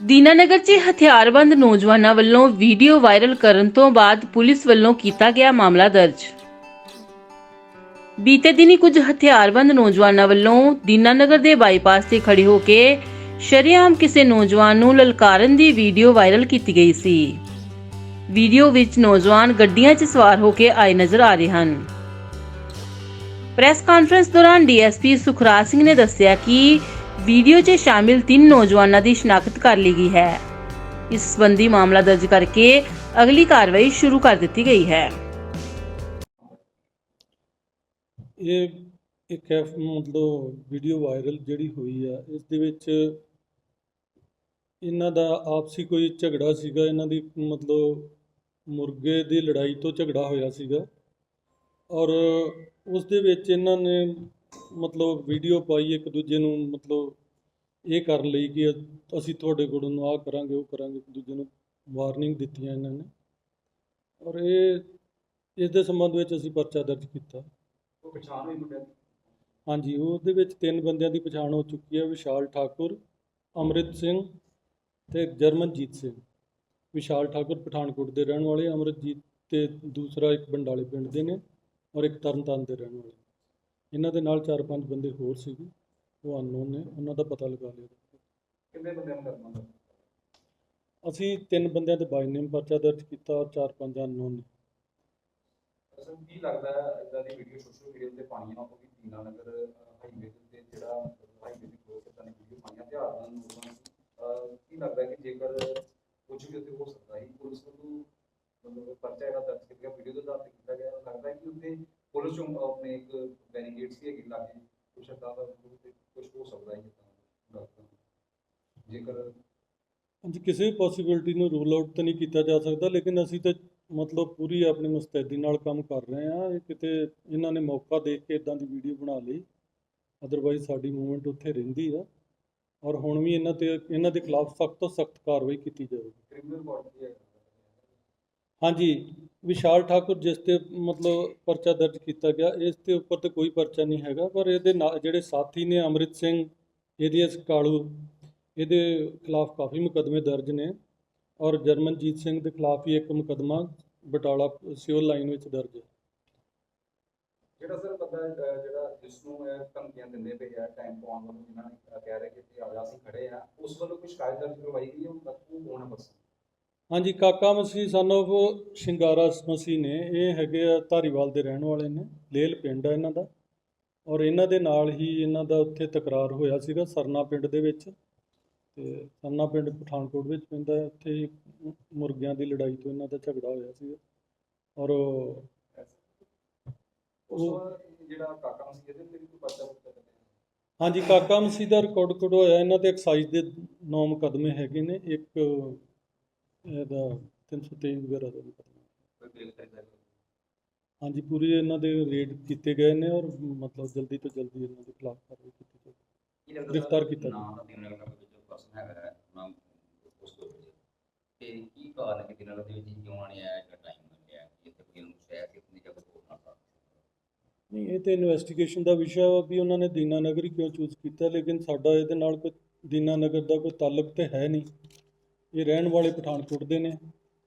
ਦੀਨਾਨਗਰ 'ਚ ਹਥਿਆਰਬੰਦ ਨੌਜਵਾਨਾਂ ਵੱਲੋਂ ਵੀਡੀਓ ਵਾਇਰਲ ਕਰਨ ਤੋਂ ਬਾਅਦ ਪੁਲਿਸ ਵੱਲੋਂ ਕੀਤਾ ਗਿਆ ਮਾਮਲਾ ਦਰਜ। ਬੀਤੇ ਦਿਨੀ ਕੁਝ ਹਥਿਆਰਬੰਦ ਨੌਜਵਾਨਾਂ ਵੱਲੋਂ ਦੀਨਾਨਗਰ ਦੇ ਬਾਈਪਾਸ ਤੇ ਖੜੇ ਹੋ ਕੇ ਸ਼ਰੇਆਮ ਕਿਸੇ ਨੌਜਵਾਨ ਨੂੰ ਲਲਕਾਰਨ ਦੀ ਵੀਡੀਓ ਵਾਇਰਲ ਕੀਤੀ ਗਈ ਸੀ। ਵੀਡੀਓ ਵਿੱਚ ਨੌਜਵਾਨ ਗੱਡੀਆਂ 'ਚ ਸਵਾਰ ਹੋ ਕੇ ਆਏ ਨਜ਼ਰ ਆ ਰਹੇ ਹਨ। ਪ੍ਰੈਸ ਕਾਨਫਰੰਸ ਦੌਰਾਨ ਡੀਐਸਪੀ ਸੁਖਰਾਜ ਸਿੰਘ ਨੇ ਦੱਸਿਆ ਕਿ ਵੀਡੀਓ 'ਚ ਸ਼ਾਮਿਲ ਤਿੰਨ ਨੌਜਵਾਨਾਂ ਦੀ ਸ਼ਨਾਖਤ ਕਰ ਲਈ ਗਈ ਹੈ। ਇਸ ਸੰਬੰਧੀ ਮਾਮਲਾ ਦਰਜ ਕਰਕੇ ਅਗਲੀ ਕਾਰਵਾਈ ਸ਼ੁਰੂ ਕਰ ਦਿੱਤੀ ਗਈ ਹੈ। ਇਹ ਇੱਕ ਮਤਲਬ ਵੀਡੀਓ ਵਾਇਰਲ ਜਿਹੜੀ ਹੋਈ ਆ, ਇਸ ਦੇ ਵਿੱਚ ਇਹਨਾਂ ਦਾ ਆਪਸੀ ਕੋਈ ਝਗੜਾ ਸੀਗਾ। ਇਹਨਾਂ ਦੀ ਮਤਲਬ ਮੁਰਗੇ ਦੀ ਲੜਾਈ ਤੋਂ ਝਗੜਾ ਹੋਇਆ ਸੀਗਾ। ਔਰ ਉਸ ਦੇ ਵਿੱਚ ਇਹਨਾਂ ਨੇ ਮਤਲਬ ਵੀਡੀਓ ਪਾਈ ਇੱਕ ਦੂਜੇ ਨੂੰ ਮਤਲਬ ਇਹ ਕਰਨ ਲਈ ਕਿ ਅਸੀਂ ਤੁਹਾਡੇ ਕੋਲੋਂ ਨੂੰ ਆਹ ਕਰਾਂਗੇ ਉਹ ਕਰਾਂਗੇ ਇੱਕ ਦੂਜੇ ਨੂੰ ਵਾਰਨਿੰਗ ਦਿੱਤੀਆਂ ਇਹਨਾਂ ਨੇ। ਔਰ ਇਹ ਇਸ ਦੇ ਸੰਬੰਧ ਵਿੱਚ ਅਸੀਂ ਪਰਚਾ ਦਰਜ ਕੀਤਾ। ਉਹ ਪਛਾਣ ਹੋਈ ਮੁੰਡਿਆਂ ਦੀ? ਹਾਂਜੀ ਉਹਦੇ ਵਿੱਚ ਤਿੰਨ ਬੰਦਿਆਂ ਦੀ ਪਛਾਣ ਹੋ ਚੁੱਕੀ ਹੈ ਵਿਸ਼ਾਲ ਠਾਕੁਰ ਅੰਮ੍ਰਿਤ ਸਿੰਘ ਤੇ ਜਰਮਨਜੀਤ ਸਿੰਘ। ਵਿਸ਼ਾਲ ਠਾਕੁਰ ਪਠਾਨਕੋਟ ਦੇ ਰਹਿਣ ਵਾਲੇ ਅੰਮ੍ਰਿਤਜੀਤ ਤੇ ਦੂਸਰਾ ਇੱਕ ਬੰਡਾਲੇ ਪਿੰਡ ਦੇ ਨੇ ਔਰ ਇੱਕ ਤਰਨਤਾਰਨ ਦੇ ਰਹਿਣ ਵਾਲੇ ਇਹਨਾਂ ਦੇ ਨਾਲ ਚਾਰ ਪੰਜ ਬੰਦੇ ਹੋਰ ਸੀਗੇ ਉਹ ਅਨਨੋਨ ਨੇ ਉਹਨਾਂ ਦਾ ਪਤਾ ਲਗਾ ਲਿਆ। ਕਿੰਨੇ ਬੰਦਿਆਂ ਨੂੰ ਕਰਨਾ ਅਸੀਂ ਤਿੰਨ ਬੰਦਿਆਂ ਦੇ ਬਾਈ ਨੇਮ ਪਰਚਾ ਦਰਜ ਕੀਤਾ ਚਾਰ ਪੰਜ ਅਨਨੋਨ ਨੇ। ਅਸਲ ਕੀ ਲੱਗਦਾ ਹੈ ਇਦਾਂ ਦੀ ਵੀਡੀਓ ਸੋਸ਼ਲ ਮੀਡੀਆ ਤੇ ਪਾਈਆਂ ਉਹ ਵੀ ਦੀਨਾ ਨਗਰ ਹਾਈਵੇ ਤੇ ਜਿਹੜਾ ਹਾਈਵੇ ਦੀ ਕੋਲ ਇਦਾਂ ਦੀ ਵੀਡੀਓ ਧਿਆਨ ਨਾਲ ਨੌਜਵਾਨ ਅਹ, ਕੀ ਲੱਗਦਾ ਕਿ ਜੇਕਰ ਕੁਝ ਵੀ ਉੱਤੇ ਹੋ ਸਕਦਾ ਹੈ ਪੁਲਿਸ ਵੱਲੋਂ ਮਤਲਬ ਪਰਚਾ ਜਿਹੜਾ ਦਰਜ ਕੀਤਾ ਵੀਡੀਓ ਦੇ ਤੇ ਕੀਤਾ ਗਿਆ ਲੱਗਦਾ ਹੈ ਕਿ ਉੱਤੇ ਪੁਲਿਸ ਚੋਂ ਆਪਣੇ ਇੱਕ ਬੈਰੀਕੇਡ ਸੀ ਹੈਗੀ ਲਾਗੇ। ਕੁਛ ਏਦਾਂ ਦਾ ਕੁਝ ਹੋ ਸਕਦਾ ਹੈ ਲੱਗਦਾ ਜੇਕਰ ਹਾਂਜੀ ਕਿਸੇ ਵੀ ਪੋਸੀਬਿਲਿਟੀ ਨੂੰ ਰੂਲ ਆਊਟ ਤਾਂ ਨਹੀਂ ਕੀਤਾ ਜਾ ਸਕਦਾ ਲੇਕਿਨ ਅਸੀਂ ਤਾਂ ਮਤਲਬ ਪੂਰੀ ਆਪਣੀ ਮੁਸਤੈਦੀ ਨਾਲ ਕੰਮ ਕਰ ਰਹੇ ਹਾਂ। ਇਹ ਕਿਤੇ ਇਹਨਾਂ ਨੇ ਮੌਕਾ ਦੇਖ ਕੇ ਇਦਾਂ ਦੀ ਵੀਡੀਓ ਬਣਾ ਲਈ। ਅਦਰਵਾਈਜ਼ ਸਾਡੀ ਮੂਵਮੈਂਟ ਉੱਥੇ ਰਹਿੰਦੀ ਆ। ਔਰ ਹੁਣ ਵੀ ਇਹਨਾਂ ਤੇ ਇਹਨਾਂ ਦੇ ਖਿਲਾਫ ਸਖਤ ਤੋਂ ਸਖਤ ਕਾਰਵਾਈ ਕੀਤੀ ਜਾਵੇਗੀ। ਕ੍ਰਿਮੀਨਲ ਕੋਰਟ ਦੀ ਹੈ ਹਾਂਜੀ, ਵਿਸ਼ਾਲ ਠਾਕੁਰ ਜਿਸ ਤੇ ਮਤਲਬ ਪਰਚਾ ਦਰਜ ਕੀਤਾ ਗਿਆ, ਇਸ ਦੇ ਉੱਪਰ ਤਾਂ ਕੋਈ ਪਰਚਾ ਨਹੀਂ ਹੈਗਾ, ਪਰ ਇਹਦੇ ਨਾਲ ਜਿਹੜੇ ਸਾਥੀ ਨੇ ਅੰਮ੍ਰਿਤ ਸਿੰਘ, ਇਹਦੇ ਕਾਲੂ, ਇਹਦੇ ਖਿਲਾਫ ਕਾਫੀ ਮੁਕੱਦਮੇ ਦਰਜ ਨੇ ਔਰ ਜਰਮਨਜੀਤ ਸਿੰਘ ਦੇ ਖਿਲਾਫ ਵੀ ਇੱਕ ਮੁਕੱਦਮਾ ਬਟਾਲਾ ਸਿਵਲ ਲਾਈਨ ਵਿੱਚ ਦਰਜ ਹੈ। ਜਿਹੜਾ ਸਰ ਬੰਦਾ ਜਿਹੜਾ ਜਿਸ ਨੂੰ ਇਹ ਧਮਕੀਆਂ ਦਿੰਦੇ ਪਏ ਆ ਟਾਈਮ ਪਾਉਣ ਵੱਲੋਂ ਜਿਨ੍ਹਾਂ ਨੇ ਕਹਿ ਰਹੇ ਕਿ ਇੱਥੇ ਆ ਜਾ ਅਸੀਂ ਖੜੇ ਆ, ਉਸ ਵੱਲੋਂ ਕੋਈ ਸ਼ਿਕਾਇਤ ਦਰਜ ਕਰਵਾਈ ਗਈ ਹੈ? ਉਹ ਕੌਣ ਹੈ ਪਰਸਨ ਹਾਂਜੀ ਕਾਕਾ ਮਸੀਹ ਸਨ of ਸ਼ਿੰਗਾਰਾ ਮਸੀਹ ਨੇ ਇਹ ਹੈਗੇ ਆ ਧਾਰੀਵਾਲ ਦੇ ਰਹਿਣ ਵਾਲੇ ਨੇ ਲੇਲ ਪਿੰਡ ਆ ਇਹਨਾਂ ਦਾ। ਔਰ ਇਹਨਾਂ ਦੇ ਨਾਲ ਹੀ ਇਹਨਾਂ ਦਾ ਉੱਥੇ ਤਕਰਾਰ ਹੋਇਆ ਸੀਗਾ ਸਰਨਾ ਪਿੰਡ ਦੇ ਵਿੱਚ। ਤੇ ਸਰਨਾ ਪਿੰਡ ਪਠਾਨਕੋਟ ਵਿੱਚ ਪੈਂਦਾ ਹੈ। ਉੱਥੇ ਮੁਰਗਿਆਂ ਦੀ ਲੜਾਈ ਤੋਂ ਇਹਨਾਂ ਦਾ ਝਗੜਾ ਹੋਇਆ ਸੀਗਾ। ਔਰ ਜਿਹੜਾ ਕਾਕਾ ਮਸੀਹ ਤੇ ਵੀ ਕੋਈ ਪਰਚਾ ਹਾਂਜੀ ਕਾਕਾ ਮਸੀਹ ਦਾ ਰਿਕਾਰਡ ਕੋਡ ਹੋਇਆ ਇਹਨਾਂ ਤੇ ਐਕਸਾਈਜ਼ ਦੇ ਨੌ ਮੁਕੱਦਮੇ ਹੈਗੇ ਨੇ ਇੱਕ ਇਹਦਾ 323 ਵਗੈਰਾ ਦਾ ਹਾਂਜੀ ਪੂਰੀ ਇਹਨਾਂ ਦੇ ਰੇਡ ਕੀਤੇ ਗਏ ਨੇ ਔਰ ਮਤਲਬ ਜਲਦੀ ਤੋਂ ਜਲਦੀ ਇਹਨਾਂ ਦੇ ਖਿਲਾਫ ਕਾਰਵਾਈ ਕੀਤੀ ਜਾਵੇ ਗ੍ਰਿਫਤਾਰ ਕੀਤਾ ਨਹੀਂ ਇਹ ਤੇ ਇਨਵੈਸਟੀਗੇਸ਼ਨ ਦਾ ਵਿਸ਼ਾ ਵਾ ਵੀ ਉਹਨਾਂ ਨੇ ਦੀਨਾ ਨਗਰ ਹੀ ਕਿਉਂ ਚੂਜ਼ ਕੀਤਾ ਲੇਕਿਨ ਸਾਡਾ ਇਹਦੇ ਨਾਲ ਕੋਈ ਦੀਨਾ ਨਗਰ ਦਾ ਕੋਈ ਤਾਲੁਕ ਤੇ ਹੈ ਨਹੀਂ। ਇਹ ਰਹਿਣ ਵਾਲੇ ਪਠਾਨਕੋਟ ਦੇ ਨੇ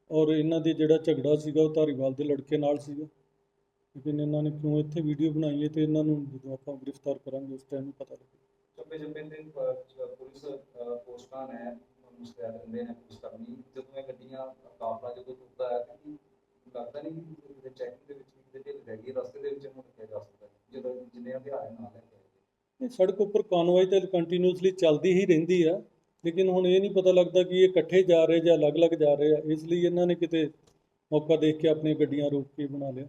ਔਰ ਇਹਨਾਂ ਦੇ ਜਿਹੜਾ ਝਗੜਾ ਸੀਗਾ ਉਹ ਧਾਰੀਵਾਲ ਦੇ ਲੜਕੇ ਨਾਲ ਸੀਗਾ। ਲੇਕਿਨ ਇਹਨਾਂ ਨੇ ਕਿਉਂ ਇੱਥੇ ਵੀਡੀਓ ਬਣਾਈ ਹੈ ਤੇ ਇਹਨਾਂ ਨੂੰ ਜਦੋਂ ਆਪਾਂ ਗ੍ਰਿਫਤਾਰ ਕਰਾਂਗੇ ਉਸ ਟਾਈਮ ਪਤਾ ਲੱਗੇਗਾ ਚੱਪੇ ਚੱਪੇ ਤੇ ਅਹ, ਪੁਲਿਸ ਅਹ, ਪੋਸਟਾਂ ਨੇ ਮੁਸਤੈਦ ਰਹਿੰਦੇ ਨੇ ਪੁਲਿਸ ਕਰਮੀ। ਜਦੋਂ ਇਹ ਗੱਡੀਆਂ ਕਾਫਲਾ ਜਦੋਂ ਟੁੱਟਦਾ ਹੈ ਕੀ ਲੱਗਦਾ ਨਹੀਂ ਕਿ ਚੈਕਿੰਗ ਦੇ ਵਿੱਚ ਕਿਤੇ ਢਿੱਲ ਰਹਿ ਗਈ ਰਸਤੇ ਦੇ ਵਿੱਚ ਇਹਨੂੰ ਰੱਖਿਆ ਜਾ ਸਕਦਾ ਹੈ, ਜਦੋਂ ਜਿੰਨੇ ਹਥਿਆਰ ਨਾਲ ਲੈ ਕੇ ਆਏ ਇਹ ਸੜਕ ਉੱਪਰ ਕਾਨਵਾਈ ਤਾਂ ਕੰਟੀਨਿਊਸਲੀ ਚੱਲਦੀ ਹੀ ਰਹਿੰਦੀ ਆ ਲੇਕਿਨ ਹੁਣ ਇਹ ਨਹੀਂ ਪਤਾ ਲੱਗਦਾ ਕਿ ਇਹ ਇਕੱਠੇ ਜਾ ਰਹੇ ਜਾਂ ਅਲੱਗ-ਅਲੱਗ ਜਾ ਰਹੇ ਆ, ਇਸ ਲਈ ਇਹਨਾਂ ਨੇ ਕਿਤੇ ਮੌਕਾ ਦੇਖ ਕੇ ਆਪਣੀਆਂ ਗੱਡੀਆਂ ਰੋਕ ਕੇ ਬਣਾ ਲਿਆ।